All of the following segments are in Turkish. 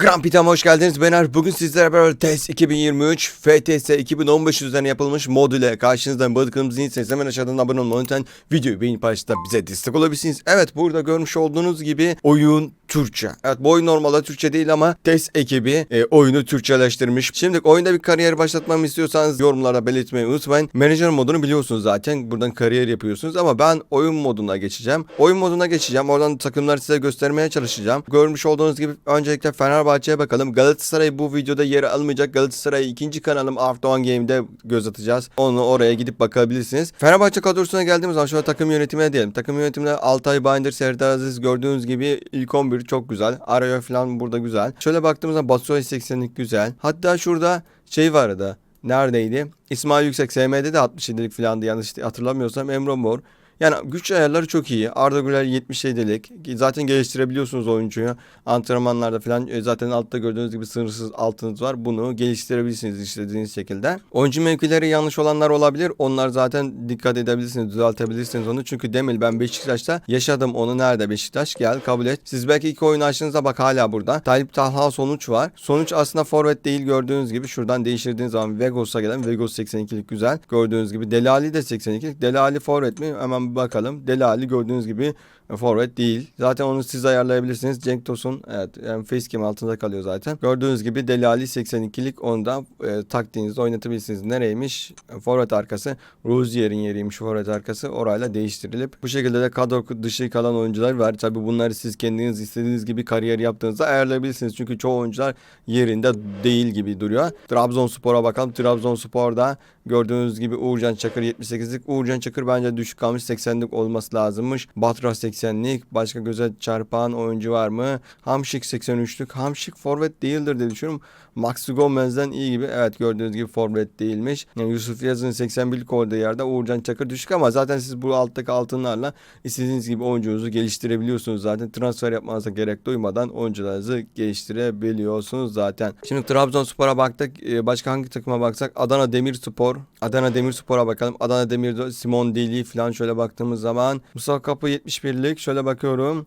Grand Pita'ma hoş geldiniz. Ben Arif. Bugün sizlere beraber TES 2023 FTS 2015 üzerine yapılmış modüle karşınızda balıklarımız değilseniz hemen aşağıdan abone olmayı unutmayın. Videoyu beğenip paylaşıp bize destek olabilirsiniz. Evet burada görmüş olduğunuz gibi oyun Türkçe. Evet bu oyun normalde Türkçe değil ama TES ekibi e, oyunu Türkçeleştirmiş. Şimdi oyunda bir kariyer başlatmamı istiyorsanız yorumlarda belirtmeyi unutmayın. Menajer modunu biliyorsunuz zaten. Buradan kariyer yapıyorsunuz ama ben oyun moduna geçeceğim. Oyun moduna geçeceğim. Oradan takımları size göstermeye çalışacağım. Görmüş olduğunuz gibi öncelikle Fenerbahçe'ye bakalım. Galatasaray bu videoda yer almayacak. Galatasaray ikinci kanalım Afterone Game'de göz atacağız. Onu oraya gidip bakabilirsiniz. Fenerbahçe kadrosuna geldiğimiz zaman şöyle takım yönetimine diyelim. Takım yönetiminde Altay Binder, Serdar Aziz gördüğünüz gibi ilk 11 çok güzel. Araya falan burada güzel. Şöyle baktığımız zaman Basuay 80'lik güzel. Hatta şurada şey vardı. Neredeydi? İsmail Yüksek SM'de de 67'lik falandı yanlış hatırlamıyorsam. Emre Mor. Yani güç ayarları çok iyi. Arda Güler 77'lik. Zaten geliştirebiliyorsunuz oyuncuyu. Antrenmanlarda falan e, zaten altta gördüğünüz gibi sınırsız altınız var. Bunu geliştirebilirsiniz istediğiniz şekilde. Oyuncu mevkileri yanlış olanlar olabilir. Onlar zaten dikkat edebilirsiniz, düzeltebilirsiniz onu. Çünkü Demir ben Beşiktaş'ta yaşadım. Onu nerede Beşiktaş? Gel kabul et. Siz belki iki oyun açtığınızda bak hala burada. Talip Talha sonuç var. Sonuç aslında forvet değil gördüğünüz gibi. Şuradan değiştirdiğiniz zaman Vegos'a gelen Vegos 82'lik güzel. Gördüğünüz gibi Delali de 82'lik. Delali forvet mi? Hemen bir bakalım. Delali gördüğünüz gibi e, forvet değil. Zaten onu siz ayarlayabilirsiniz. Cenk Tosun evet yani facecam altında kalıyor zaten. Gördüğünüz gibi Delali 82'lik onu da e, taktiğinizde oynatabilirsiniz. Nereymiş? E, forvet arkası. Rozier'in yeriymiş forvet arkası. Orayla değiştirilip bu şekilde de kadro dışı kalan oyuncular var. Tabi bunları siz kendiniz istediğiniz gibi kariyer yaptığınızda ayarlayabilirsiniz. Çünkü çoğu oyuncular yerinde değil gibi duruyor. Trabzonspor'a bakalım. Trabzonspor'da gördüğünüz gibi Uğurcan Çakır 78'lik. Uğurcan Çakır bence düşük kalmış 80'lik olması lazımmış. Batra 80'lik. Başka göze çarpan oyuncu var mı? Hamşik 83'lük. Hamşik forvet değildir diye düşünüyorum. Maxi Gomez'den iyi gibi. Evet gördüğünüz gibi forvet değilmiş. Yani Yusuf Yazı'nın 81'lik olduğu yerde Uğurcan Çakır düşük ama zaten siz bu alttaki altınlarla istediğiniz gibi oyuncunuzu geliştirebiliyorsunuz zaten. Transfer yapmanıza gerek duymadan oyuncularınızı geliştirebiliyorsunuz zaten. Şimdi Trabzonspor'a baktık. Ee, Başka hangi takıma baksak? Adana Demirspor. Adana Demirspor'a bakalım. Adana Demir'de Simon Deli falan şöyle baktığımız zaman. Mustafa Kapı 71'lik. Şöyle bakıyorum.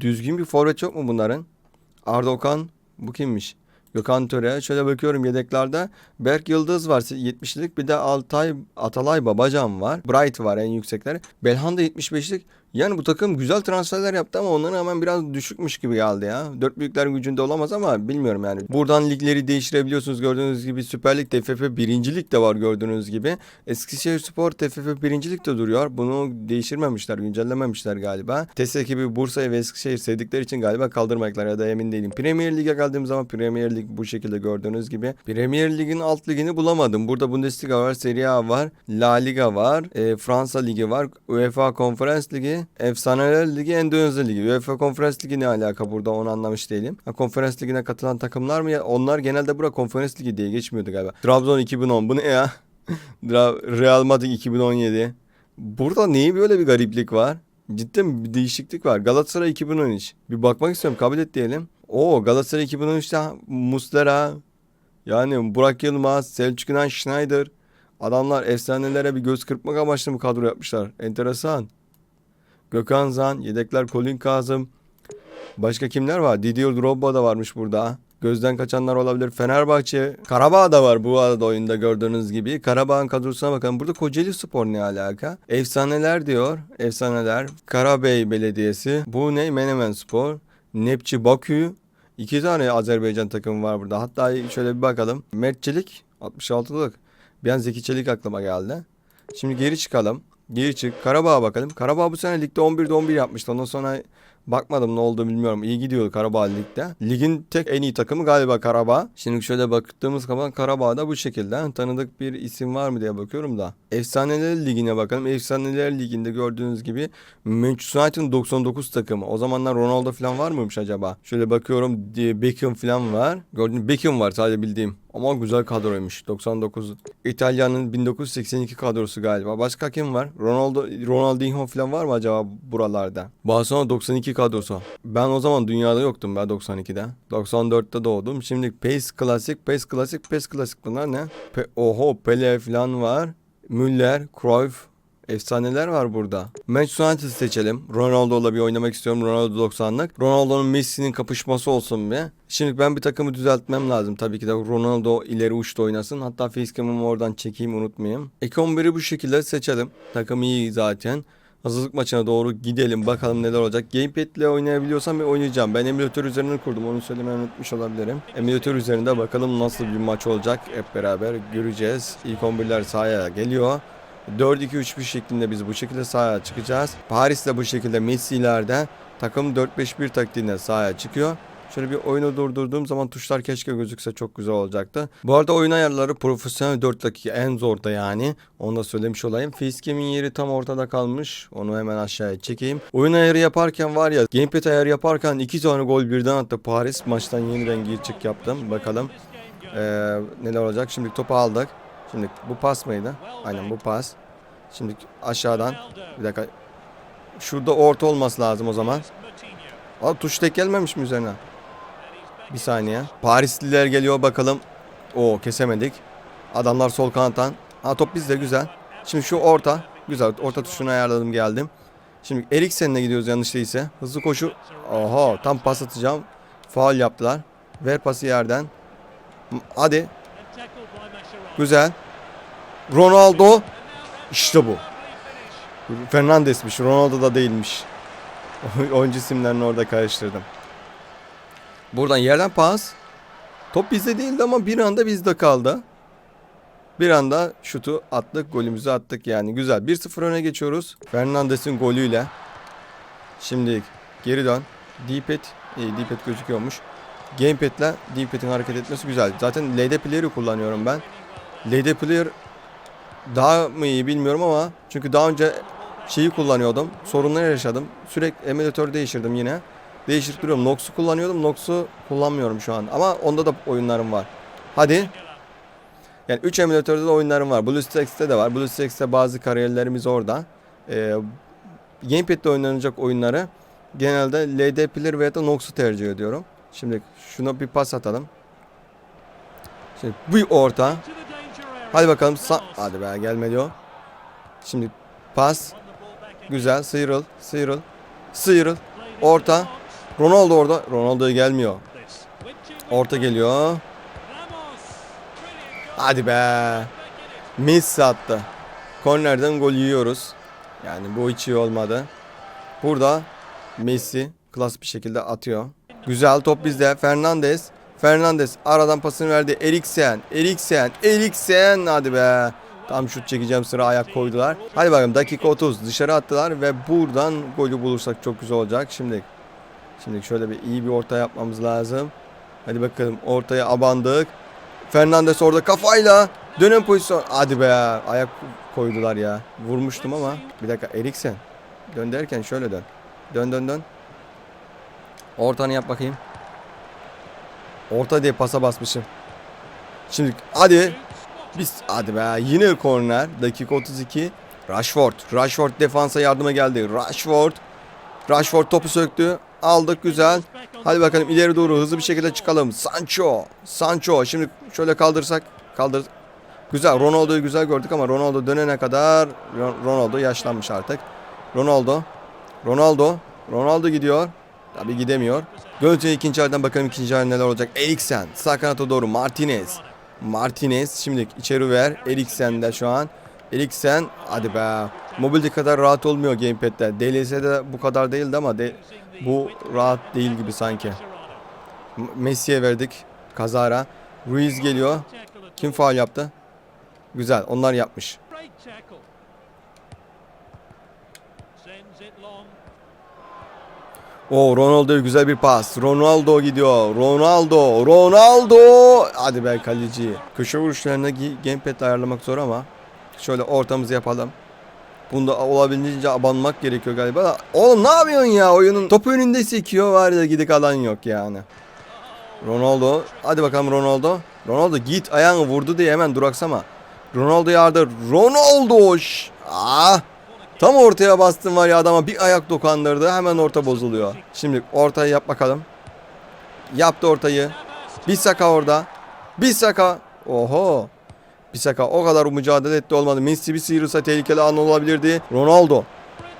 Düzgün bir forvet yok mu bunların? Arda Okan. Bu kimmiş? Gökhan Töre. Şöyle bakıyorum yedeklerde. Berk Yıldız var 70'lik. Bir de Altay Atalay Babacan var. Bright var en yüksekleri. Belhanda 75'lik. Yani bu takım güzel transferler yaptı ama onların hemen biraz düşükmüş gibi geldi ya. Dört büyükler gücünde olamaz ama bilmiyorum yani. Buradan ligleri değiştirebiliyorsunuz gördüğünüz gibi Süper Lig TFF birincilik de var gördüğünüz gibi. Eskişehir Spor TFF birincilik de duruyor. Bunu değiştirmemişler, güncellememişler galiba. TES ekibi Bursa'yı ve Eskişehir sevdikleri için galiba kaldırmayacaklar ya da emin değilim. Premier Lig'e geldiğim zaman Premier Lig bu şekilde gördüğünüz gibi. Premier Lig'in alt ligini bulamadım. Burada Bundesliga var, Serie A var, La Liga var, e, Fransa Ligi var, UEFA Konferans Ligi, Efsaneler Ligi, Endonezya Ligi. UEFA Konferans Ligi ne alaka burada onu anlamış değilim. Ha, konferans Ligi'ne katılan takımlar mı ya? Onlar genelde bura Konferans Ligi diye geçmiyordu galiba. Trabzon 2010 bu ne ya? Real Madrid 2017. Burada niye böyle bir gariplik var? Cidden bir değişiklik var. Galatasaray 2013. Bir bakmak istiyorum kabul et diyelim. Oo Galatasaray 2013'te Muslera. Yani Burak Yılmaz, Selçuk İnan Schneider. Adamlar efsanelere bir göz kırpmak amaçlı mı kadro yapmışlar? Enteresan. Gökhan Zan, yedekler Colin Kazım. Başka kimler var? Didier Drogba da varmış burada. Gözden kaçanlar olabilir. Fenerbahçe, Karabağ da var bu arada oyunda gördüğünüz gibi. Karabağ'ın kadrosuna bakalım. Burada Kocaeli Spor ne alaka? Efsaneler diyor. Efsaneler. Karabey Belediyesi. Bu ne? Menemen Spor. Nepçi Bakü. İki tane Azerbaycan takımı var burada. Hatta şöyle bir bakalım. Mert Çelik 66'lık. Bir an Zeki Çelik aklıma geldi. Şimdi geri çıkalım. Geri çık. Karabağ'a bakalım. Karabağ bu sene ligde 11'de 11 yapmıştı. Ondan sonra bakmadım ne oldu bilmiyorum. İyi gidiyor Karabağ ligde. Ligin tek en iyi takımı galiba Karabağ. Şimdi şöyle baktığımız zaman Karabağ'da bu şekilde. Tanıdık bir isim var mı diye bakıyorum da. Efsaneler Ligi'ne bakalım. Efsaneler Ligi'nde gördüğünüz gibi Manchester United'ın 99 takımı. O zamanlar Ronaldo falan var mıymış acaba? Şöyle bakıyorum Beckham falan var. Gördüğünüz Beckham var sadece bildiğim. Ama güzel kadroymuş. 99. İtalya'nın 1982 kadrosu galiba. Başka kim var? Ronaldo, Ronaldinho falan var mı acaba buralarda? Barcelona 92 kadrosu. Ben o zaman dünyada yoktum ben 92'de. 94'te doğdum. Şimdi PES Klasik, PES Klasik, PES Klasik bunlar ne? Pe Oho Pele falan var. Müller, Cruyff, Efsaneler var burada. Manchester United seçelim. Ronaldo'la bir oynamak istiyorum. Ronaldo 90'lık. Ronaldo'nun Messi'nin kapışması olsun bir. Şimdi ben bir takımı düzeltmem lazım. Tabii ki de Ronaldo ileri uçta oynasın. Hatta facecam'ımı oradan çekeyim unutmayayım. Ek 11'i bu şekilde seçelim. Takım iyi zaten. Hazırlık maçına doğru gidelim bakalım neler olacak. Gamepad ile oynayabiliyorsam ben oynayacağım. Ben emülatör üzerinde kurdum onu söylemeyi unutmuş olabilirim. Emülatör üzerinde bakalım nasıl bir maç olacak hep beraber göreceğiz. İlk 11'ler sahaya geliyor. 4-2-3-1 şeklinde biz bu şekilde sahaya çıkacağız. Paris de bu şekilde Messi'lerde takım 4-5-1 taktiğinde sahaya çıkıyor. Şöyle bir oyunu durdurduğum zaman tuşlar keşke gözükse çok güzel olacaktı. Bu arada oyun ayarları profesyonel 4 dakika en zorda yani. Onu da söylemiş olayım. Facecam'in yeri tam ortada kalmış. Onu hemen aşağıya çekeyim. Oyun ayarı yaparken var ya gamepad ayarı yaparken iki tane gol birden attı Paris. Maçtan yeniden gir çık yaptım. Bakalım ee, neler olacak. Şimdi topu aldık. Şimdi bu pas mıydı? Aynen bu pas. Şimdi aşağıdan bir dakika. Şurada orta olması lazım o zaman. Aa, tuş tek gelmemiş mi üzerine? Bir saniye. Parisliler geliyor bakalım. Oo kesemedik. Adamlar sol kanattan. Ha top bizde güzel. Şimdi şu orta. Güzel. Orta tuşunu ayarladım geldim. Şimdi Eriksen'le gidiyoruz yanlış değilse. Hızlı koşu. Oha tam pas atacağım. Faul yaptılar. Ver pası yerden. Hadi. Güzel. Ronaldo. İşte bu. Fernandes'miş. Ronaldo da değilmiş. Oyuncu isimlerini orada karıştırdım. Buradan yerden pas. Top bizde değildi ama bir anda bizde kaldı. Bir anda şutu attık, golümüzü attık yani. Güzel. 1-0 öne geçiyoruz. Fernandes'in golüyle. Şimdi geri dön. D-pad, iyi D-pad gözüküyormuş. Gamepad'le D-pad'in hareket etmesi güzel. Zaten LD Player'ı kullanıyorum ben. LD Player daha mı iyi bilmiyorum ama çünkü daha önce şeyi kullanıyordum. Sorunlar yaşadım. Sürekli emülatör değiştirdim yine. Değiştirip duruyorum. Nox'u kullanıyordum. Nox'u kullanmıyorum şu an. Ama onda da oyunlarım var. Hadi. Yani 3 emülatörde de oyunlarım var. BlueStacks'te de var. BlueStacks'te bazı kariyerlerimiz orada. Ee, Gamepad'de oynanacak oyunları genelde LD Player veya da Nox'u tercih ediyorum. Şimdi şuna bir pas atalım. Şimdi bir orta. Hadi bakalım. Sa Hadi be gelmedi o. Şimdi pas. Güzel. Sıyrıl. Sıyrıl. Sıyrıl. Orta. Ronaldo orada. Ronaldo gelmiyor. Orta geliyor. Hadi be. Messi attı. Kornerden gol yiyoruz. Yani bu hiç iyi olmadı. Burada Messi klas bir şekilde atıyor. Güzel top bizde. Fernandes. Fernandes aradan pasını verdi. Eriksen. Eriksen. Eriksen. Hadi be. Tam şut çekeceğim sıra ayak koydular. Hadi bakalım dakika 30 dışarı attılar ve buradan golü bulursak çok güzel olacak. Şimdi şimdi şöyle bir iyi bir orta yapmamız lazım. Hadi bakalım ortaya abandık. Fernandes orada kafayla dönen pozisyon. Hadi be ayak koydular ya. Vurmuştum ama. Bir dakika Eriksen. Dön derken şöyle dön. Dön dön dön. Ortanı yap bakayım. Orta diye pasa basmışım. Şimdi hadi. Biz hadi be yine korner. Dakika 32. Rashford. Rashford defansa yardıma geldi. Rashford. Rashford topu söktü. Aldık güzel. Hadi bakalım ileri doğru hızlı bir şekilde çıkalım. Sancho. Sancho. Şimdi şöyle kaldırsak. Kaldır. Güzel. Ronaldo'yu güzel gördük ama Ronaldo dönene kadar Ronaldo yaşlanmış artık. Ronaldo. Ronaldo. Ronaldo gidiyor. Tabi gidemiyor. Görüntüye ikinci halden bakalım ikinci halde neler olacak. Eriksen. Sağ kanata doğru. Martinez. Martinez. Şimdi içeri ver. Eriksen de şu an. Eriksen. Hadi be. Mobilde kadar rahat olmuyor gamepad'de. DLS'de bu kadar değildi ama de, bu rahat değil gibi sanki. Messi'ye verdik. Kazara. Ruiz geliyor. Kim faal yaptı? Güzel. Onlar yapmış. O Ronaldo'ya güzel bir pas. Ronaldo gidiyor. Ronaldo. Ronaldo. Hadi be kaleci. Köşe vuruşlarına gamepad ayarlamak zor ama şöyle ortamızı yapalım. Bunda olabildiğince abanmak gerekiyor galiba. Oğlum ne yapıyorsun ya? Oyunun topu önünde sekiyor var ya gidik alan yok yani. Ronaldo. Hadi bakalım Ronaldo. Ronaldo git ayağını vurdu diye hemen duraksama. Ronaldo yardır. Ronaldo. Şş. Ah. Tam ortaya bastım var ya adama bir ayak dokandırdı. Hemen orta bozuluyor. Şimdi ortayı yap bakalım. Yaptı ortayı. Bir saka orada. Bir saka. Oho. Bisaka o kadar mücadele etti olmadı. Messi bir sıyırırsa tehlikeli an olabilirdi. Ronaldo.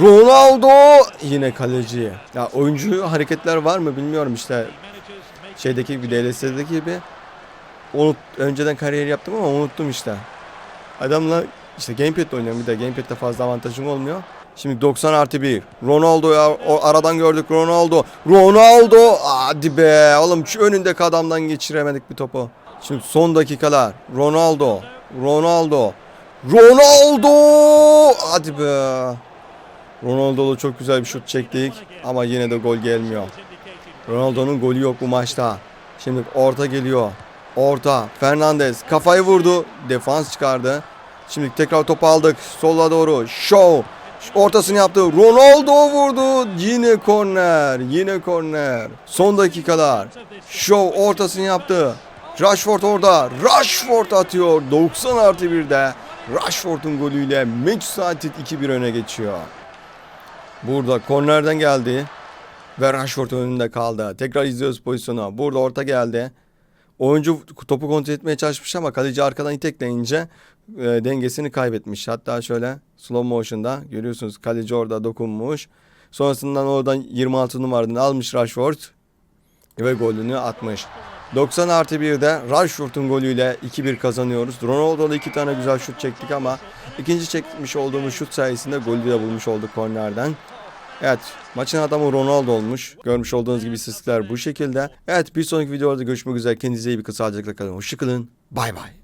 Ronaldo yine kaleci. Ya oyuncu hareketler var mı bilmiyorum işte. Şeydeki gibi DLS'deki gibi. Unut, önceden kariyer yaptım ama unuttum işte. Adamla işte gamepad'le oynuyorum bir de gamepad'de fazla avantajım olmuyor. Şimdi 90 artı 1. Ronaldo ya o aradan gördük Ronaldo. Ronaldo hadi be oğlum şu önündeki adamdan geçiremedik bir topu. Şimdi son dakikalar. Ronaldo. Ronaldo. Ronaldo hadi be. Ronaldo'da çok güzel bir şut çektik ama yine de gol gelmiyor. Ronaldo'nun golü yok bu maçta. Şimdi orta geliyor. Orta. Fernandez kafayı vurdu. Defans çıkardı. Şimdi tekrar topu aldık. Sola doğru. Show. Ortasını yaptı. Ronaldo vurdu. Yine korner. Yine korner. Son dakikalar. Show ortasını yaptı. Rashford orada. Rashford atıyor. 90 artı 1'de. Rashford'un golüyle Manchester United 2-1 öne geçiyor. Burada kornerden geldi. Ve Rashford önünde kaldı. Tekrar izliyoruz pozisyonu. Burada orta geldi. Oyuncu topu kontrol etmeye çalışmış ama kaleci arkadan itekleyince e, dengesini kaybetmiş. Hatta şöyle slow motion'da görüyorsunuz kaleci orada dokunmuş. Sonrasından oradan 26 numaradan almış Rashford ve golünü atmış. 90 artı 1'de Rashford'un golüyle 2-1 kazanıyoruz. Ronaldo'da iki tane güzel şut çektik ama ikinci çekmiş olduğumuz şut sayesinde golü de bulmuş olduk kornerden. Evet maçın adamı Ronaldo olmuş. Görmüş olduğunuz gibi istatistikler bu şekilde. Evet bir sonraki videoda görüşmek üzere. Kendinize iyi bir kısa kalın. Hoşçakalın. Bay bay.